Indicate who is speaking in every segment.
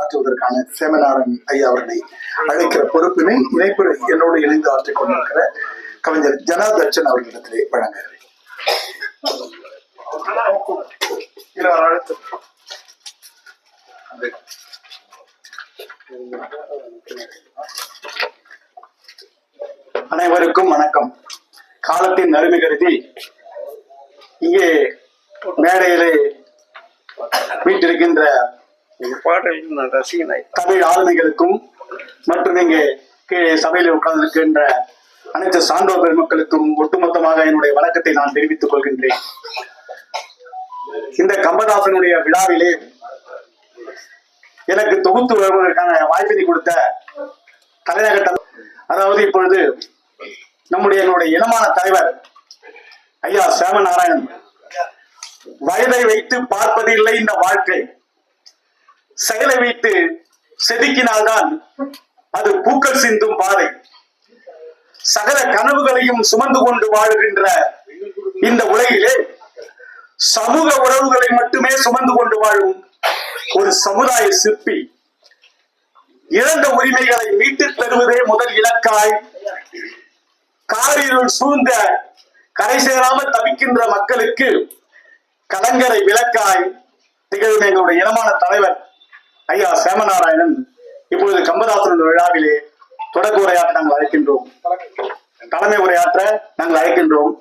Speaker 1: மாற்றுவதற்கான சேமநாதன் ஐயா அவர்களை அழைக்கிற பொறுப்பினை இணைப்பு என்னோடு இணைந்து ஆற்றிக் கொண்டிருக்கிற கவிஞர் ஜனாதர்ஷன் அவர்களிடத்திலே வழங்குகிறேன் அனைவருக்கும் வணக்கம். காலத்தின் அருமை கருதி இங்கே மேடையிலே வீட்டிருக்கின்ற
Speaker 2: பாடலுக்கு நான்
Speaker 1: தமிழ் ஆளுமைகளுக்கும் மற்றும் இங்கே கீழே சபையில் உட்கார்ந்திருக்கின்ற அனைத்து சான்றோர் பெருமக்களுக்கும் ஒட்டுமொத்தமாக என்னுடைய வணக்கத்தை நான் தெரிவித்துக் கொள்கின்றேன். இந்த கம்பதாசனுடைய விழாவிலே எனக்கு தொகுத்து வருவதற்கான வாய்ப்பினை கொடுத்த தலைநகர் அதாவது இப்பொழுது நம்முடைய என்னுடைய இனமான தலைவர் ஐயா சேமநாராயணன். வயதை வைத்து பார்ப்பதில்லை இந்த வாழ்க்கை. செயலை வைத்து செதுக்கினால்தான் அது பூக்கள் சிந்தும் பாதை சகல கனவுகளையும் சுமந்து கொண்டு வாழுகின்ற இந்த உலகிலே சமூக உறவுகளை மட்டுமே சுமந்து கொண்டு வாழும் ஒரு சமுதாய சிற்பி இழந்த உரிமைகளை மீட்டுத் தருவதே முதல் இலக்காய். காரிருள் சூழ்ந்த கரை சேராமல் தவிக்கின்ற மக்களுக்கு கலங்கரை விளக்காய் திகழும் எங்களுடைய இனமான தலைவர் ஐயா சேமநாராயணன் இப்பொழுது கம்பதாசன் விழாவிலே தொடக்க உரையாற்ற நாங்கள் அழைக்கின்றோம். தலைமை உரையாற்ற நாங்கள் அழைக்கின்றோம்.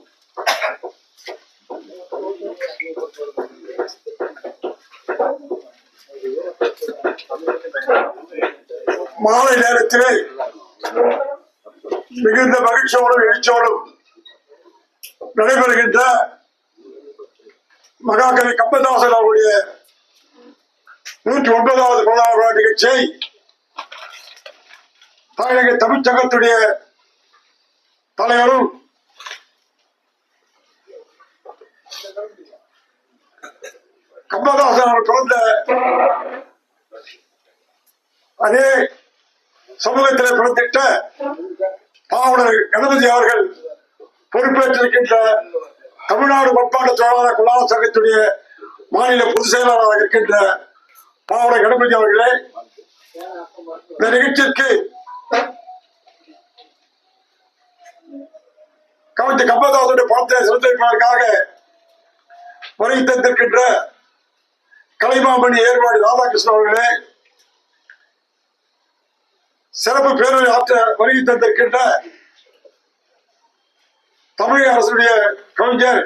Speaker 3: மாலை நேரத்திலே மிகுந்த மகிழ்ச்சியோடும் எழுச்சியோடும் நடைபெறுகின்ற மகாகவி கம்பதாசன் அவருடைய நூற்றி ஒன்பதாவது பிறந்தநாள் விழா நிகழ்ச்சியை தமிழக தமிழ்ச்சங்கத்துடைய தலைவரும் கம்பதாசன் அவர் பிறந்த அதே சமூகத்திலே பிறந்திட்ட பாவலர் கணபதி அவர்கள் பொறுப்பேற்றிருக்கின்ற தமிழ்நாடு பண்பாட்டு தொழிலாளர் குலால சங்கத்துடைய மாநில பொதுச் செயலாளராக இருக்கின்ற பாவட கணபதி அவர்களே இந்த நிகழ்ச்சிக்கு கவிஞர் கம்பதாசுடைய படத்தை செலுத்திருப்பதற்காக வருகை தந்திருக்கின்ற கலைமாமணி ஏற்பாடு ராதாகிருஷ்ணன் அவர்களே சிறப்பு பேரவை ஆற்ற வருகை தந்திருக்கின்ற தமிழக அரசுடைய கவிஞர்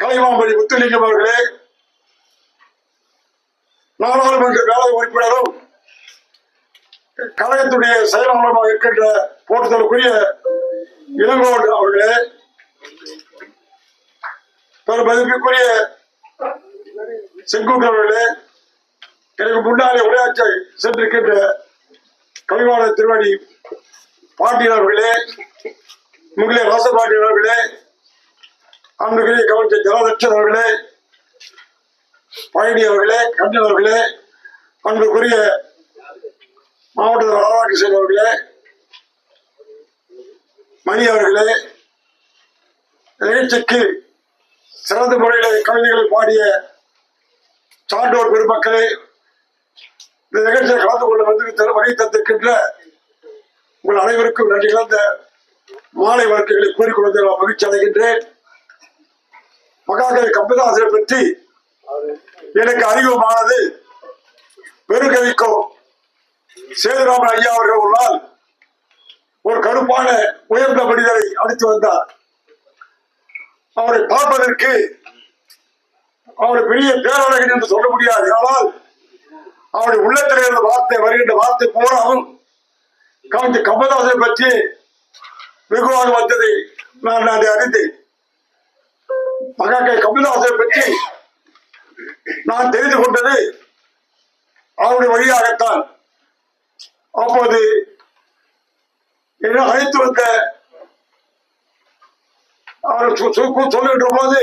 Speaker 3: கலைமாமணி முத்துலிங்கம் அவர்களே நாடாளுமன்ற வேலை உறுப்பினரும் கழகத்துடைய செயலாளருமாக இருக்கின்ற போட்டுதலுக்குரிய இளங்கோடு அவர்களே பெரும் மதிப்புக்குரிய செங்குன்ற அவர்களே எனக்கு முன்னாலே உரையாற்ற சென்றிருக்கின்ற கவிவாளர் திருவடி பாண்டியன் அவர்களே முகிலே ராசபாண்டியன் அவர்களே அன்புக்குரிய கவிஞர் ஜலதட்சன் அவர்களே பழனியவர்களே கண்ணவர்களே அன்புக்குரிய மாவட்ட ராதாகிருஷ்ணன் அவர்களே மணி அவர்களே நிகழ்ச்சிக்கு சிறந்த முறையில் கவிதைகளை பாடிய சான்றோர் பெருமக்களே இந்த நிகழ்ச்சியில் கலந்து கொள்ள வந்து வகை தந்திருக்கின்ற உங்கள் அனைவருக்கும் நன்றி கலந்த மாலை வழக்குகளை கூறிக்கொள்வதில் நான் மகிழ்ச்சி அடைகின்றேன். மகாகவி கம்பதாசரை பற்றி எனக்கு அறிமுகமானது பெருகவிக்கோ. சேதுராமன் ஐயா அவர்கள் ஒரு நாள் ஒரு கருப்பான உயர்ந்த மனிதரை அழைத்து வந்தார். அவரை பார்ப்பதற்கு அவரை பெரிய பேரழகன் என்று சொல்ல முடியாது. ஆனால் அவருடைய உள்ளத்தில் இருந்த வார்த்தை வருகின்ற வார்த்தை பூராவும் கவிஞர் கமலஹாசனை பற்றி வெகுவாக வந்ததை நான் அதை அறிந்தேன். மகாக்கை கமல்ஹாசனை பற்றி நான் தெரிந்து கொண்டது அவருடைய வழியாகத்தான். அப்போது என்ன அழைத்து வந்த அவர் சொல்லுகின்ற போது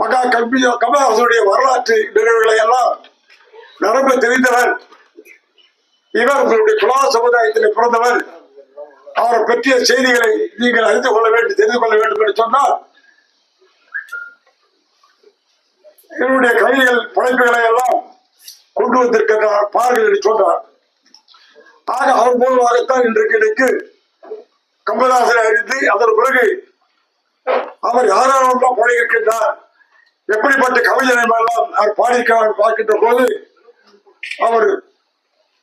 Speaker 3: மகா கல்வி கமலஹாசனுடைய வரலாற்று நிகழ்வுகளை எல்லாம் நரம்பு தெரிந்தவர். இவர் உங்களுடைய குலா சமுதாயத்தில் பிறந்தவர். அவரை பற்றிய செய்திகளை நீங்கள் அறிந்து கொள்ள வேண்டும் தெரிந்து கொள்ள வேண்டும் என்று சொன்னால் என்னுடைய கவிதைகள் படைப்புகளை எல்லாம் கொண்டு வந்திருக்கின்றார் பாருங்கள் என்று சொன்னார். ஆக அவர் மூலமாகத்தான் இன்றைக்கு எனக்கு கமலஹாசனை அறிந்து அதன் பிறகு அவர் யாரெல்லாம் பழகிருக்கின்றார் எப்படிப்பட்ட கவிஞரை எல்லாம் அவர் பாடியிருக்கிறார் பார்க்கின்ற போது அவர்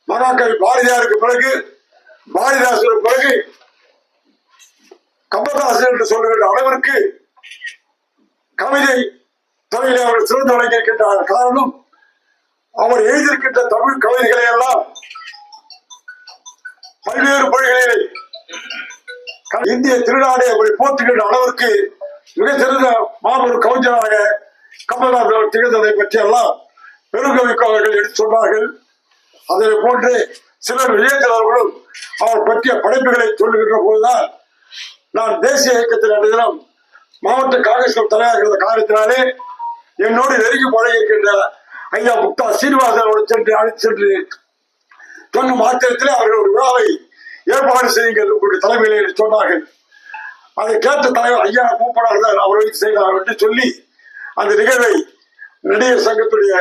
Speaker 3: மகாகவி பாரதியாருக்கு பிறகு பாரதிதாசனுக்கு பிறகு கமலஹாசன் என்று சொல்லுகின்ற அளவிற்கு கவிதை தலையிலே அவர் சிறந்து விளங்கியிருக்கின்றார் காரணம் அவர் எழுதியிருக்கின்ற தமிழ் கவிதைகளை எல்லாம் பல்வேறு மொழிகளிலே இந்திய திருநாடை அவரை போற்றுகின்ற அளவிற்கு மிக சிறந்த மாபெரும் கவிஞராக கமல்நாத் அவர் திகழ்ந்ததை பற்றி எல்லாம் பெருங்கவிக்கு அவர்கள் எடுத்து சொன்னார்கள். அதனை போன்று சிலர் விஜயதளர்களும் அவர் பற்றிய படைப்புகளை சொல்லுகின்ற போதுதான் நான் தேசிய இயக்கத்தில் அன்றைய தினம் மாவட்ட காங்கிரஸ் தலைவராக இருந்த காரணத்தினாலே என்னோடு நெருங்கி பழகியிருக்கின்ற ஐயா முக்தா சீனிவாசனோடு சென்று அழைத்து சென்று சொன்ன மாத்திரத்திலே அவர்கள் ஒரு விழாவை ஏற்பாடு செய்யுங்கள் உங்களுடைய தலைமையிலே என்று சொன்னார்கள். அதை கேட்ட தலைவர் ஐயா மூப்பனார் அவர் வைத்து செய்தார் என்று சொல்லி அந்த நிகழ்வை நடிகர் சங்கத்துடைய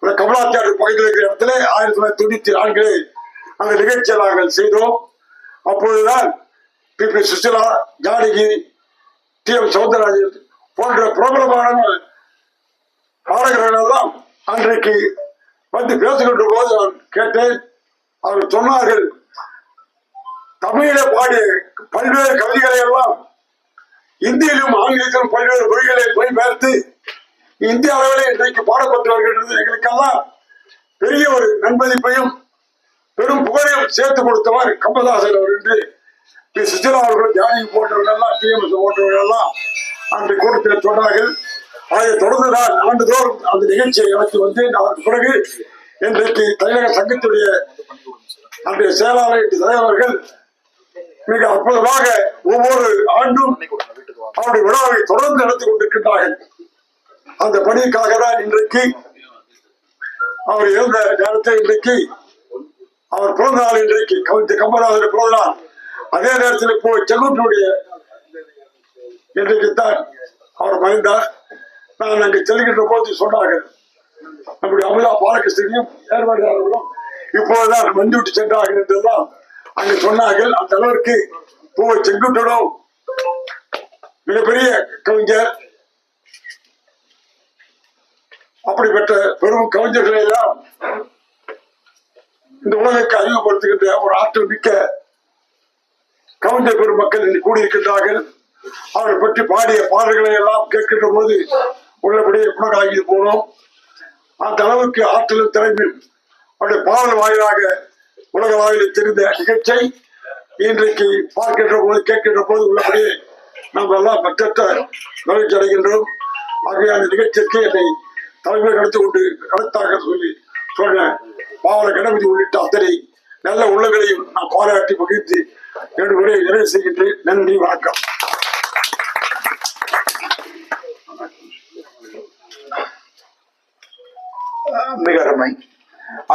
Speaker 3: கமலாச்சாரி பகுதியில் இருக்கிற இடத்துல ஆயிரத்தி தொள்ளாயிரத்தி தொண்ணூத்தி நான்கிலே அந்த நிகழ்ச்சியை நாங்கள் செய்தோம். அப்பொழுதுதான் P. P. Susheela Janaki T. M. Soundararajan போன்ற பிரபலமான பாடகர்கள் எல்லாம் அன்றைக்கு வந்து பேசுகின்ற போது நான் கேட்டேன். அவர்கள் சொன்னார்கள் தமிழில பாடிய பல்வேறு கவிதைகளை எல்லாம் இந்தியிலும் ஆங்கிலத்திலும் பல்வேறு மொழிகளை மொழிபெயர்த்து இந்திய அளவிலே இன்றைக்கு பாடப்பட்டு வருகின்றது எங்களுக்கெல்லாம் பெரிய ஒரு நன்மதிப்பையும் பெரும் புகழையும் சேர்த்து கொடுத்தவர் கமல்ஹாசன் அவர் என்று பி. சுஜிலா அவர்கள் தியானி போன்றவர்கள் எல்லாம் டிஎம்எஸ் போன்றவர்கள் எல்லாம் அன்று கூட்டத்தில் சொன்னார்கள். அதை தொடர்ந்து நான் ஆண்டுதோறும் அந்த நிகழ்ச்சியை நடத்தி வந்தேன் அதற்கு பிறகு இன்றைக்கு தமிழக சங்கத்துடைய அன்றைய செயலாளர் தலைவர்கள் மிக அற்புதமாக ஒவ்வொரு ஆண்டும் அவருடைய விழாவை தொடர்ந்து நடத்தி கொண்டிருக்கின்றார்கள். அந்த பணிக்காக தான் இன்றைக்கு அவர் இருந்த நேரத்தை இன்றைக்கு அவர் பிறந்த நாள் இன்றைக்கு கவிஞர் கம்பராஜர் பிறந்த நாள். அதே நேரத்தில் இப்போ செங்குட்டினுடைய இன்றைக்கு தான் அவர் மறைந்தார். நான் அங்கே செல்கின்ற போது சொன்னார்கள் நம்முடைய அமுதா பாலகிருஷ்ணனையும் ஏற்பாடுகளும் இப்போதுதான் வந்துவிட்டு சென்றார்கள் என்றெல்லாம் அங்கு சொன்னார்கள். அந்த அளவிற்கு பூவை செங்குட்டனும் மிகப்பெரிய கவிஞர். அப்படிப்பட்ட பெரும் கவிஞர்களை எல்லாம் இந்த உலகக்கு அறிமுகப்படுத்துகின்ற ஒரு ஆற்றல் மிக்க கவிஞர் பெருமக்கள் இன்று கூடியிருக்கின்றார்கள். அவரை பற்றி பாடிய பாடல்களை எல்லாம் கேட்கின்ற போது உள்ளபடியே குணகாகி போனோம். அந்த அளவுக்கு ஆற்றலும் திறமையும் அவருடைய பாடல் வாயிலாக உலக வாயில் தெரிந்த நிகழ்ச்சை. இன்றைக்கு பார்க்கின்ற போது கேட்கின்ற போது உள்ளபடியே நாம் எல்லாம் மற்ற மகிழ்ச்சி அடைகின்றோம். ஆகவே அந்த நிகழ்ச்சிக்கு என்னை தலைமை நடத்தி கொண்டு நடத்தாக சொல்லி சொன்ன பாவல கணபதி உள்ளிட்ட அத்தனை நல்ல உள்ளங்களையும் நான் பாராட்டி மகிழ்ந்து என்னுடைய நிறைவு செய்கின்றேன். நன்றி வணக்கம்.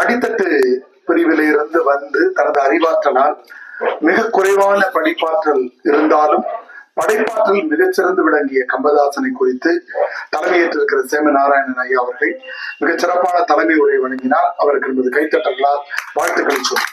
Speaker 4: அடித்தட்டு பிரிவில் இருந்து வந்து தனது அறிவாற்றலால் மிக குறைவான படிப்பாற்றல் இருந்தாலும் படைப்பாற்றல் மிகச்சிறந்து விளங்கிய கம்பதாசனை குறித்து தலைமையேற்றிருக்கிற சேம நாராயணன் ஐயா அவர்கள் மிகச் சிறப்பான தலைமை உரை வழங்கினார். அவருக்கு நமது கைத்தட்டங்களால் வாழ்த்துக்களை சொல்லி